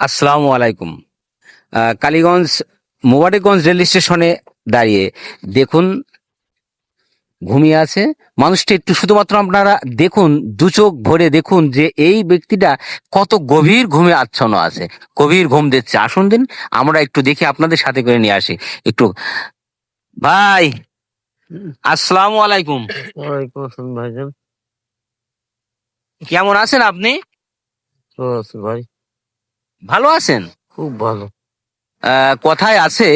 আসসালামু আলাইকুম। কালীগঞ্জ মোবারকগঞ্জ রেল স্টেশনে দাঁড়িয়ে দেখুন ঘুমিয়ে আছে। মানুষটা একটু শুধুমাত্র আপনারা দেখুন দু চোখ ভরে দেখুন যে এই ব্যক্তিটা কত গভীর ঘুমে আচ্ছন্ন আছে গভীর ঘুম দিচ্ছে। আসুন দিন আমরা একটু দেখি আপনাদের সাথে করে নিয়ে আসি। একটু ভাই আসসালাম আলাইকুম। কেমন আছেন আপনি? ভাই। ভালো আছেন? খুব ভালো। কথায় আছে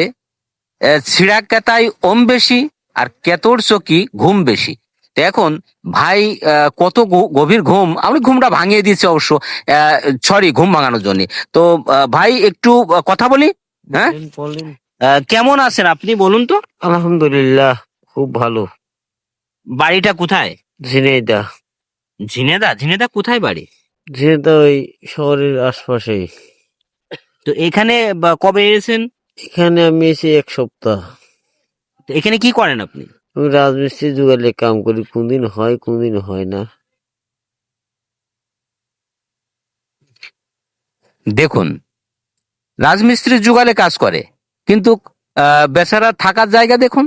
ছিঁড়া কেতায় ওম বেশি আর কেতর চকি ঘুম বেশি। তো এখন ভাই কত গভীর ঘুম আমি ঘুমটা ভাঙিয়ে দিয়েছি অবশ্য সরি ঘুম ভাঙানোর জন্য। তো ভাই একটু কথা বলি? হ্যাঁ? কেমন আছেন আপনি বলুন তো? আলহামদুলিল্লাহ খুব ভালো। বাড়িটা কোথায়? ঝিনেদা ঝিনেদা ঝিনেদা কোথায় বাড়ি? ঝিনেদা ওই শহরের আশপাশেই। তো এখানে কবে এসেছেন? এখানে আমি এসে এক সপ্তাহ। তো এখানে কি করেন আপনি? আমি রাজমিস্ত্রি যুগালে কাম করি। কোনদিন হয় কোনদিন হয় না। দেখুন রাজমিস্ত্রির যুগালে কাজ করে কিন্তু আহ, বেচারা থাকার জায়গা দেখুন।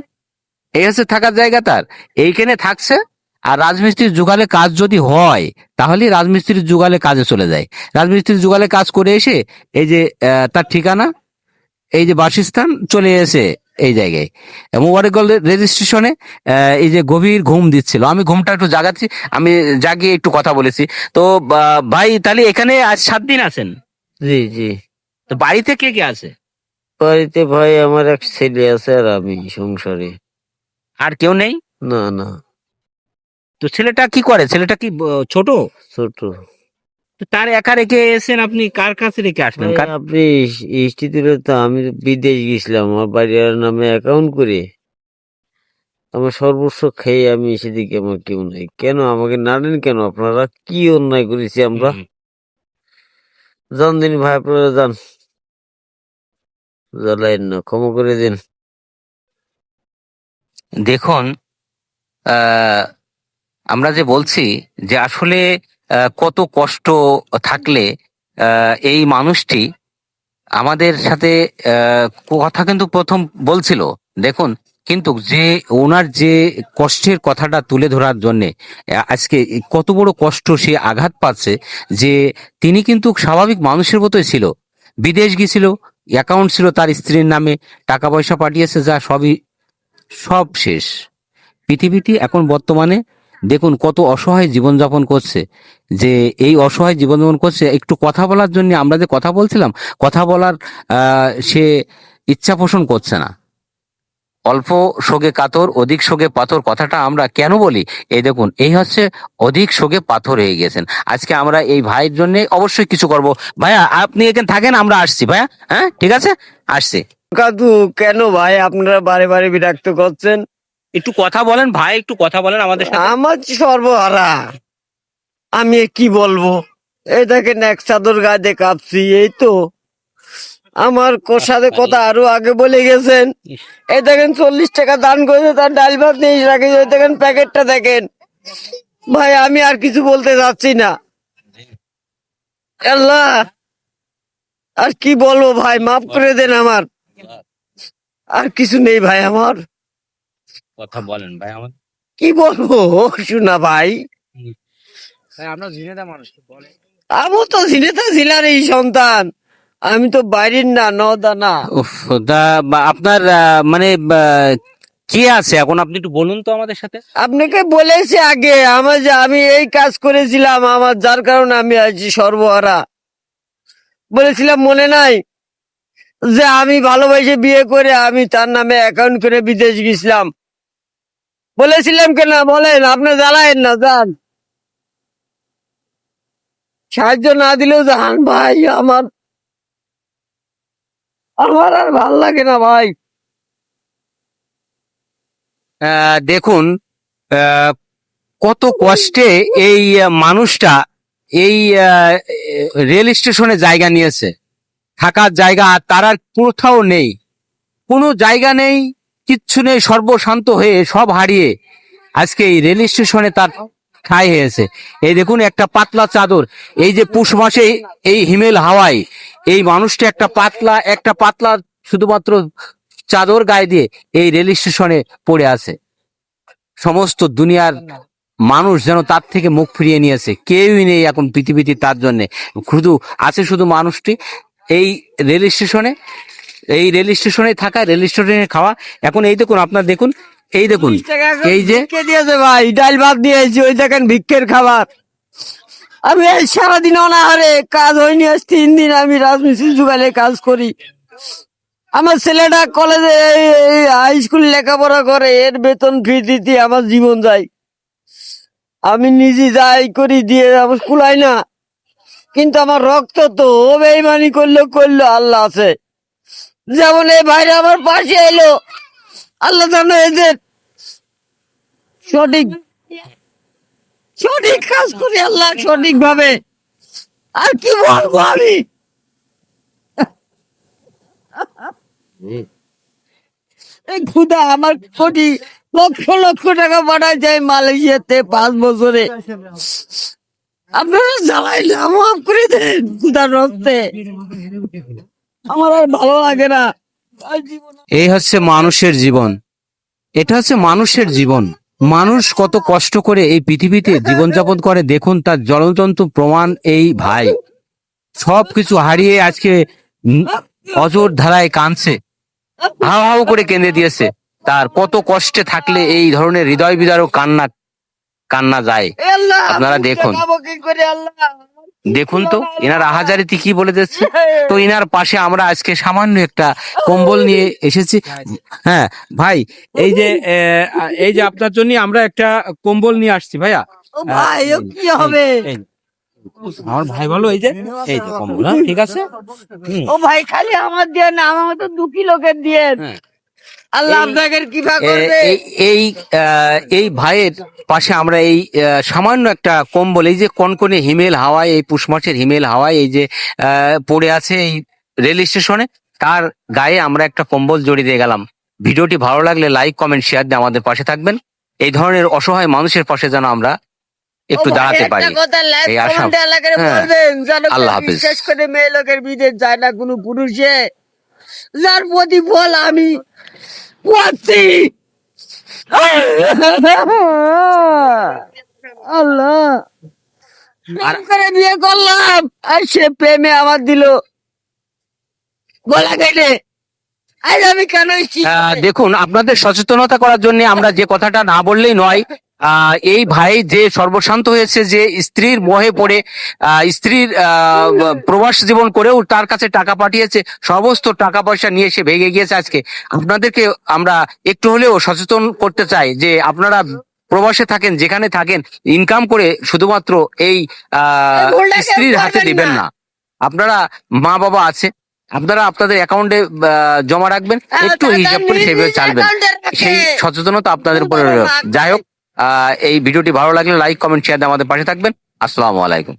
এই হচ্ছে থাকার জায়গা তার। এইখানে থাকছে আর রাজমিস্ত্রির যুগালে কাজ যদি হয় তাহলে রাজমিস্ত্রির যুগালে কাজে চলে যায়। রাজমিস্ত্রির যুগালে কাজ করে এসে এই যে তার ঠিকানা এই যে বাসস্থান চলে এসে এই জায়গায়। মোবারকগঞ্জ রেজিস্ট্রেশনে এই যে গভীর ঘুম দিচ্ছিল। আমি ঘুমটা একটু জাগাচ্ছি আমি জাগিয়ে একটু কথা বলেছি। তো ভাই তাহলে এখানে আজ সাত দিন আছেন? জি জি। তো বাড়িতে কে কে আছে? বাড়িতে ভাই আমার এক ছেলে আছে আর আমি সংসারে। আর কেউ নেই? না না। তো ছেলেটা কি করে? ছেলেটা কি ছোট? ছোট। তো তার একা রেখে এসেন আপনি? কার কাছে রেখে আসলেন? ভাই, কার- আপনি হিস্ট্রি দিলে তো আমি বিদেশ গেছিলাম আমার বাড়ির নামে অ্যাকাউন্ট করে। আমার সর্বস্ব খেয়ে আমি সেদিকে আমার কেউ নাই। কেন আমাকে না নেন কেন? আপনারা কি অন্যায় করেছি আমরা? হুম। জান দিন ভাই আপনারা যান। জ্বালাইন না ক্ষমা করে দিন। দেখুন আহ, আমরা যে বলছি যে আসলে কত কষ্ট থাকলে এই মানুষটি আমাদের সাথে কথা কিন্তু প্রথম বলছিল। দেখুন, কিন্তু যে ওনার যে কষ্টের কথাটা তুলে ধরার জন্য আজকে কত বড় কষ্ট সে আঘাত পাচ্ছে যে তিনি কিন্তু স্বাভাবিক মানুষের মতোই ছিল। বিদেশ গিয়েছিল, অ্যাকাউন্ট ছিল তার স্ত্রীর নামে, টাকা পয়সা পাঠিয়েছে, যা সবই, সব শেষ। পৃথিবীটি এখন বর্তমানে দেখুন কত অসহায় জীবনযাপন করছে, যে এই অসহায় জীবনযাপন করছে। একটু কথা বলার জন্য আমরা যে কথা বলছিলাম, কথা বলার সে ইচ্ছা পোষণ করছে না। অল্প শোকে কাতর, অধিক শোকে পাথর কথাটা আমরা কেন বলি? এই দেখুন, এই হচ্ছে অধিক শোকে পাথর হয়ে গেছেন। আজকে আমরা এই ভাইয়ের জন্য অবশ্যই কিছু করব। ভাইয়া, আপনি এখানে থাকেন, আমরা আসছি। ভাইয়া হ্যাঁ ঠিক আছে? আসছি। কাকু, কেন ভাই? আপনারা বারে বারে বিরক্ত করছেন। একটু কথা বলেন ভাই একটু কথা বলেন আমাদের সাথে। আমার সর্বহারা আমি কি বলব? এই দেখেন এক চাদর গায়ে কাঁপছি এই তো। আমার কোষাতে কথা আরও আগে বলে গেছেন। এই দেখেন চল্লিশ টাকা দান করেছে তার ডাল ভাত নিয়ে রাখে এই দেখেন প্যাকেটটা দেখেন। ভাই আমি আর কিছু বলতে যাচ্ছি না। আল্লাহ আর কি বলব ভাই মাফ করে দেন আমার। আর কিছু নেই ভাই আমার। কথা বলেন ভাই আমাদের কি বলব? শোনা ভাই। আমরা ঝিনেদা মানুষ বলেন? আমি তো ঝিনেতা ছিলার এই সন্তান। আমি তো বাইরের না নদা না। উফ, তা আপনার আহ, মানে কে আছে? এখন আপনি একটু বলুন তো আমাদের সাথে। আপনাকে বলেছি আগে আমার যে আমি এই কাজ করেছিলাম আমার যার কারণে আমি আছি সর্বহারা। বলেছিলাম মনে নাই যে আমি ভালোবাসে বিয়ে করে আমি তার নামে অ্যাকাউন্ট করে বিদেশ গেছিলাম। বলেছিলাম কেন? বলেন, আপনি জ্বালায়েন না, যান। সাহায্য না দিলেও যান, ভাই, আমার আমার আর ভালো লাগে না, ভাই। দেখুন কত কষ্টে এই মানুষটা এই রেল স্টেশনে জায়গা নিয়েছে। থাকার জায়গা, তার আর কোথাও নেই। কোনো জায়গা নেই কিচ্ছু নেই, সর্বশান্ত হয়ে সব হারিয়ে আজকে এই রেল স্টেশনে তার ঠাই হয়েছে। এই দেখুন একটা পাতলা চাদর, এই যে পুষ মাসে এই হিমেল হাওয়ায়, এই মানুষটা একটা পাতলা একটা পাতলা শুধুমাত্র চাদর গায়ে দিয়ে এই রেল স্টেশনে পড়ে আছে। সমস্ত দুনিয়ার মানুষ যেন তার থেকে মুখ ফিরিয়ে নিয়েছে। কেউই নেই এখন পৃথিবীতে তার জন্য। শুধু আছে শুধু মানুষটি। এই রেল স্টেশনে এই রেল স্টেশনে থাকা রেল স্টেশনে খাওয়া। এখন এই দেখুন আপনার দেখুন এই দেখুন এই যে দিয়েছে ভাই ডাল ভাত দিয়েছি ওই দেখেন ভিক্ষের খাবার। আমি এই সারাদিন অনাহারে কাজ হয়নি আজ তিন দিন আমি রাজমিস্ত্রি যুগালে কাজ করি। আমার ছেলেটা কলেজে হাই স্কুল লেখাপড়া করে এর বেতন ফি দিতে আমার জীবন যায়। আমি নিজে যাই করি দিয়ে আমার কুলাই না। কিন্তু আমার রক্ত তো ও বেইমানি করল করল আল্লাহ আছে। যেমন এই ভাইরা আমার পাশে এলো। আল্লাহ জানো এদের সঠিক সঠিক কাজ করি আল্লাহ সঠিক ভাবে আর কি বলব আমি? খুদা আমার কোটি লক্ষ লক্ষ টাকা পাঠায় যায় মালয়েশিয়াতে পাঁচ বছরে। আপনারা জ্বালাইলে মাফ করে দেন খুদার রক্তে। আমার আর ভালো লাগে না। এই হচ্ছে মানুষের জীবন। এটা হচ্ছে মানুষের জীবন। মানুষ কত কষ্ট করে এই পৃথিবীতে জীবনযাপন করে দেখুন তার জলতন্ত্র প্রমাণ এই ভাই। সবকিছু হারিয়ে আজকে অজর ধারায় কাঁদছে হাও হাও করে কেঁদে দিয়েছে। তার কত কষ্টে থাকলে এই ধরনের হৃদয় বিদারক কান্না কান্না যায়। আপনারা দেখুন। দেখুন তো এনার আহাজারিতে কি বলে দিচ্ছে? তো এনার পাশে আমরা আজকে সামান্য একটা কম্বল নিয়ে এসেছি। হ্যাঁ ভাই এই যে এই যে আপনার জন্য আমরা একটা কম্বল নিয়ে আসছি ভাইয়া। ভাই কি হবে? আমার ভাই বলো এই যে এই যে কম্বল হ্যাঁ ঠিক আছে? ও ভাই খালি আমার দিয়ে না আমার মতো দুঃখী লোকের দিয়ে হ্যাঁ। আল্লাহ এই- কৃপা করবে এই এই ভাইয়ের পাশে আমরা এই সামান্য একটা কম্বল এই যে কনকনে হিমেল হাওয়ায় এই পুষ মাসের হিমেল হাওয়ায় এই যে পড়ে আছে এই রেল স্টেশনে তার গায়ে আমরা একটা কম্বল জড়িয়ে দিয়ে গেলাম ভিডিওটি ভালো লাগলে লাইক কমেন্ট শেয়ার দিয়ে আমাদের পাশে থাকবেন এই ধরনের অসহায় মানুষের পাশে যেন আমরা একটু দাঁড়াতে পারি এই আশা- হ্যাঁ। আল্লাহ হাফেজ। বিশেষ করে মেয়ে লোকের বিদেশ যায় না কোনো পুরুষে যার প্রতিফল আমি পাচ্ছি আল্লাহ। প্রেম করে বিয়ে করলাম আর সে প্রেমে আমার দিল। গলা কেটে। আজ আমি কেন দেখুন আপনাদের সচেতনতা করার জন্য আমরা যে কথাটা না বললেই নয় এই ভাই যে সর্বশান্ত হয়েছে যে স্ত্রীর মোহে পড়ে আহ, স্ত্রীর আহ, প্রবাস জীবন করেও তার কাছে টাকা পাঠিয়েছে সমস্ত টাকা পয়সা নিয়ে সে ভেঙে গিয়েছে আজকে। আপনাদেরকে আমরা একটু হলেও সচেতন করতে চাই যে আপনারা প্রবাসে থাকেন যেখানে থাকেন ইনকাম করে শুধুমাত্র এই স্ত্রীর হাতে দিবেন না। আপনারা মা বাবা আছে আপনারা আপনাদের অ্যাকাউন্টে জমা রাখবেন একটু হিসাব করে সেভাবে চালবেন। সেই সচেতনতা আপনাদের উপরে যাই হোক এই ভিডিওটি ভালো লাগলে লাইক কমেন্ট শেয়ার দিয়ে আমাদের পাশে থাকবেন। আসসালামু আলাইকুম।